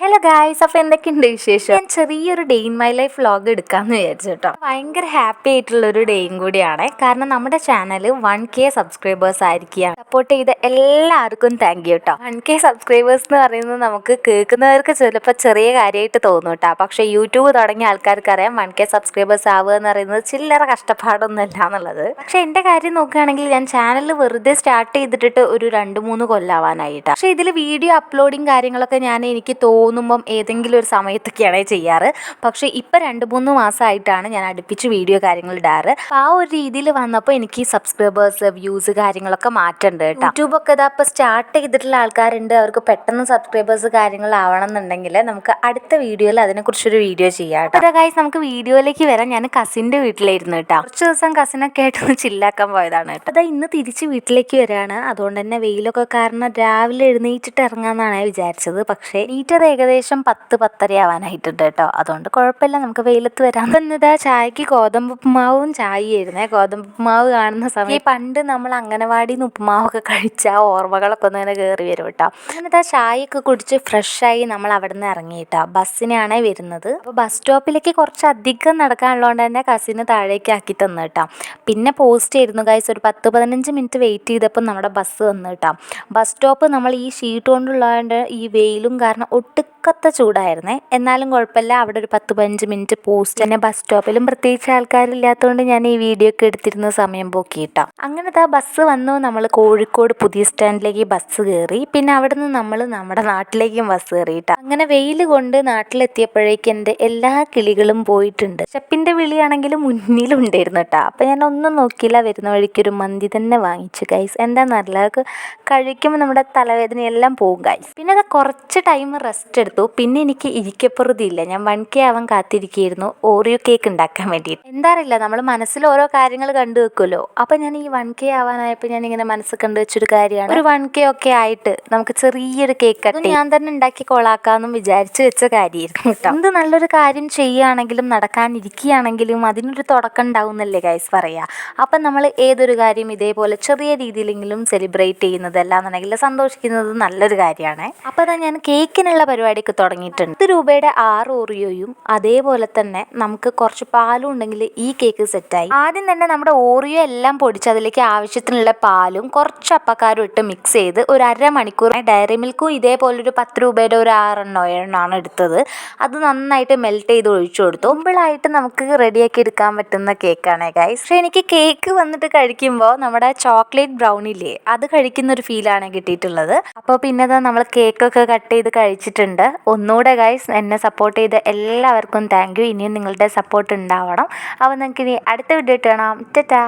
Hello guys അപ്പോൾ എന്തൊക്കെയുണ്ട് വിശേഷം? ഞാൻ ചെറിയൊരു day in my life vlog എടുക്കാന്ന് വിചാരിച്ചു ഭയങ്കര ഹാപ്പി ആയിട്ടുള്ള ഒരു ഡേയും കൂടിയാണ്. കാരണം നമ്മുടെ ചാനൽ വൺ കെ സബ്സ്ക്രൈബേഴ്സ് ആയിരിക്കുകയാണ്. സപ്പോർട്ട് ചെയ്ത എല്ലാവർക്കും താങ്ക് യു കേട്ടോ വൺ കെ സബ്സ്ക്രൈബേഴ്സ് എന്ന് പറയുന്നത് നമുക്ക് കേൾക്കുന്നവർക്ക് ചിലപ്പോൾ ചെറിയ കാര്യമായിട്ട് തോന്നും കേട്ടോ. പക്ഷേ യൂട്യൂബ് തുടങ്ങിയ ആൾക്കാർക്ക് അറിയാം വൺ കെ സബ്സ്ക്രൈബേഴ്സ് ആവുക എന്ന് പറയുന്നത് ചില്ലറ കഷ്ടപ്പാടൊന്നുമല്ല എന്നുള്ളത്. പക്ഷേ എന്റെ കാര്യം നോക്കുകയാണെങ്കിൽ ഞാൻ ചാനൽ വെറുതെ സ്റ്റാർട്ട് ചെയ്തിട്ട് ഒരു രണ്ട് മൂന്ന് കൊല്ലാവാനായിട്ടാണ് പക്ഷെ ഇതിൽ വീഡിയോ അപ്ലോഡിങ് കാര്യങ്ങളൊക്കെ ഞാൻ എനിക്ക് തോന്നുമ്പം ഏതെങ്കിലും ഒരു സമയത്തൊക്കെയാണ് ചെയ്യാറ്. പക്ഷേ ഇപ്പം രണ്ട് മൂന്ന് മാസമായിട്ടാണ് ഞാൻ അടുപ്പിച്ച് വീഡിയോ കാര്യങ്ങൾ ഇടാറ്. ആ ഒരു രീതിയിൽ വന്നപ്പോൾ എനിക്ക് സബ്സ്ക്രൈബേഴ്സ് വ്യൂസ് കാര്യങ്ങളൊക്കെ മാറ്റമുണ്ട് കേട്ടോ. യൂട്യൂബൊക്കെ ഇതാ ഇപ്പോൾ സ്റ്റാർട്ട് ചെയ്തിട്ടുള്ള ആൾക്കാരുണ്ട്. അവർക്ക് പെട്ടെന്ന് സബ്സ്ക്രൈബേഴ്സ് കാര്യങ്ങൾ ആവണം എന്നുണ്ടെങ്കിൽ നമുക്ക് അടുത്ത വീഡിയോയിൽ അതിനെക്കുറിച്ചൊരു വീഡിയോ ചെയ്യാം കേട്ടോ. ഗൈസ് നമുക്ക് വീഡിയോയിലേക്ക് വരാം. ഞാൻ കസിന്റെ വീട്ടിലായിരുന്നു കേട്ടോ. കുറച്ച് ദിവസം കസിനൊക്കെ ആയിട്ടൊന്ന് ചില്ലാക്കാൻ പോയതാണ് കേട്ടോ. അതാ ഇന്ന് തിരിച്ച് വീട്ടിലേക്ക് വരികയാണ് അതുകൊണ്ട് തന്നെ വെയിലൊക്കെ കാരണം രാവിലെ എഴുന്നേറ്റിട്ട് ഇറങ്ങാമെന്നാണ് വിചാരിച്ചത്. പക്ഷേ നീറ്റത് ഏകദേശം പത്ത് പത്തര ആവാനായിട്ടുണ്ട് കേട്ടോ. അതുകൊണ്ട് കുഴപ്പമില്ല നമുക്ക് വെയിലത്ത് വരാം. ആ ചായക്ക് ഗോതമ്പ് ഉപ്പുമാവും ചായയായിരുന്നേ. ഗോതമ്പ് ഉപ്പുമാവ് കാണുന്ന സമയം ഈ പണ്ട് നമ്മൾ അംഗനവാടിയിൽ നിന്ന് ഉപ്പുമാവൊക്കെ കഴിച്ച ആ ഓർമ്മകളൊക്കെ ഒന്ന് ഇങ്ങനെ കയറി വരും കേട്ടോ. എന്നിട്ട് ആ ചായയൊക്കെ കുടിച്ച് ഫ്രഷായി നമ്മൾ അവിടെ നിന്ന് ഇറങ്ങി കേട്ടോ ബസ്സിനാണ് വരുന്നത്. അപ്പോൾ ബസ് സ്റ്റോപ്പിലേക്ക് കുറച്ച് അധികം നടക്കാനുള്ളതുകൊണ്ട് തന്നെ കസിന് താഴേക്ക് ആക്കി തന്നു കേട്ടോ. പിന്നെ പോസ്റ്റ് ചെയ്തിരുന്നു ഗൈസ് ഒരു പത്ത് പതിനഞ്ച് മിനിറ്റ് വെയിറ്റ് ചെയ്തപ്പോൾ നമ്മുടെ ബസ് വന്നു കേട്ടോ. ബസ് സ്റ്റോപ്പ് നമ്മൾ ഈ ഷീറ്റ് കൊണ്ടുള്ളതുകൊണ്ട് ഈ വെയിലും കാരണം ഒട്ടുക്കത്ത ചൂടായിരുന്നേ. എന്നാലും കുഴപ്പമില്ല. അവിടെ ഒരു പത്ത് പതിനഞ്ച് മിനിറ്റ് പോസ്റ്റ്. തന്നെ ബസ് സ്റ്റോപ്പിലും പ്രത്യേകിച്ച് ആൾക്കാരില്ലാത്തതുകൊണ്ട് ഞാൻ ഈ വീഡിയോ ഒക്കെ എടുത്തിരുന്ന സമയം പോക്കിയിട്ടാ. അങ്ങനത്തെ ബസ് വന്നു. നമ്മൾ കോഴിക്കോട് പുതിയ സ്റ്റാൻഡിലേക്ക് ബസ് കയറി. പിന്നെ അവിടെ നിന്ന് നമ്മൾ നമ്മുടെ നാട്ടിലേക്കും ബസ് കയറിയിട്ടാ. അങ്ങനെ വെയിൽ കൊണ്ട് നാട്ടിലെത്തിയപ്പോഴേക്കും എന്റെ എല്ലാ കിളികളും പോയിട്ടുണ്ട്. സ്റ്റെപ്പിന്റെ വിളിയാണെങ്കിൽ മുന്നിലുണ്ടായിരുന്നു കേട്ടോ അപ്പം ഞാൻ ഒന്നും നോക്കിയില്ല. വരുന്ന വഴിക്ക് ഒരു മന്തി തന്നെ വാങ്ങിച്ചു ഗൈസ് എന്താണെന്നറിയില്ല അതൊക്കെ കഴിക്കുമ്പോൾ നമ്മുടെ തലവേദന എല്ലാം പോകും ഗൈസ് പിന്നെ അത് കുറച്ച് ടൈം റെസ്റ്റ് എടുത്തു. പിന്നെ എനിക്ക് ഇരിക്കപ്പുറതിയില്ല ഞാൻ വൺ കെ ആവാൻ കാത്തിരിക്കുകയായിരുന്നു. ഓറിയോ കേക്ക് ഉണ്ടാക്കാൻ വേണ്ടിയിട്ട്. എന്താ അറിയില്ല. നമ്മൾ മനസ്സിൽ ഓരോ കാര്യങ്ങൾ കണ്ടു വെക്കുമല്ലോ അപ്പം ഞാൻ ഈ വൺ കെ ആവാനായപ്പോൾ ഞാൻ ഇങ്ങനെ മനസ്സ് കണ്ടു വെച്ചൊരു കാര്യമാണ്. ഒരു വൺ കെ ഒക്കെ ആയിട്ട് നമുക്ക് ചെറിയൊരു കേക്ക് കട്ട് ഞാൻ തന്നെ ഉണ്ടാക്കി കൊളാക്കാമെന്നും വിചാരിച്ചു വെച്ച കാര്യമായിരുന്നു കേട്ടോ. എന്ത് നല്ലൊരു കാര്യം ചെയ്യുകയാണെങ്കിലും നടക്കാനിരിക്കുകയാണെങ്കിലും അതിനൊരു തുടക്കം ഉണ്ടാവുന്നല്ലേ ഗൈസ് പറയാ. അപ്പം നമ്മൾ ഏതൊരു കാര്യം ഇതേപോലെ ചെറിയ രീതിയിലെങ്കിലും സെലിബ്രേറ്റ് ചെയ്യുന്നത് അല്ലാന്നുണ്ടെങ്കിൽ സന്തോഷിക്കുന്നത് നല്ലൊരു കാര്യമാണ്. അപ്പോൾ അതാ ഞാൻ കേക്കിനുള്ള പരിപാടിക്ക് തുടങ്ങിയിട്ടുണ്ട്. പത്ത് രൂപയുടെ ആറ് ഓറിയോയും അതേപോലെ തന്നെ നമുക്ക് കുറച്ച് പാലും ഉണ്ടെങ്കിൽ ഈ കേക്ക് സെറ്റായി ആദ്യം തന്നെ നമ്മുടെ ഓറിയോ എല്ലാം പൊടിച്ച് അതിലേക്ക് ആവശ്യത്തിനുള്ള പാലും കുറച്ച് അപ്പക്കാരും ഇട്ട് മിക്സ് ചെയ്ത് ഒരു അരമണിക്കൂർ ഡയറി മിൽക്കും ഇതേപോലെ ഒരു പത്ത് രൂപയുടെ ഒരു ആറെണ്ണോ ഏഴെണ്ണോ ആണ് എടുത്തത്. അത് നന്നായിട്ട് മെൽറ്റ് ചെയ്ത് ഒഴിച്ചു കൊടുത്തു. മുമ്പിളായിട്ട് നമുക്ക് റെഡിയാക്കി എടുക്കാൻ പറ്റുന്ന കേക്കാണ് ഗൈസ് പക്ഷേ എനിക്ക് കേക്ക് വന്നിട്ട് കഴിക്കുമ്പോൾ നമ്മുടെ ചോക്ലേറ്റ് ബ്രൗണില്ലേ അത് കഴിക്കുന്ന ഒരു ഫീലാണ് കിട്ടിയിട്ടുള്ളത്. അപ്പോൾ പിന്നെ നമ്മൾ കേക്കൊക്കെ കട്ട് ചെയ്ത് കഴിച്ചിട്ടുണ്ട്. ഒന്നുകൂടെ ഗൈസ് എന്നെ സപ്പോർട്ട് ചെയ്ത എല്ലാവർക്കും താങ്ക് യു ഇനിയും നിങ്ങളുടെ സപ്പോർട്ട് ഉണ്ടാവണം. അപ്പോൾ നിങ്ങൾക്ക് ഇനി അടുത്ത വീഡിയോ കാണാം. ടാറ്റാ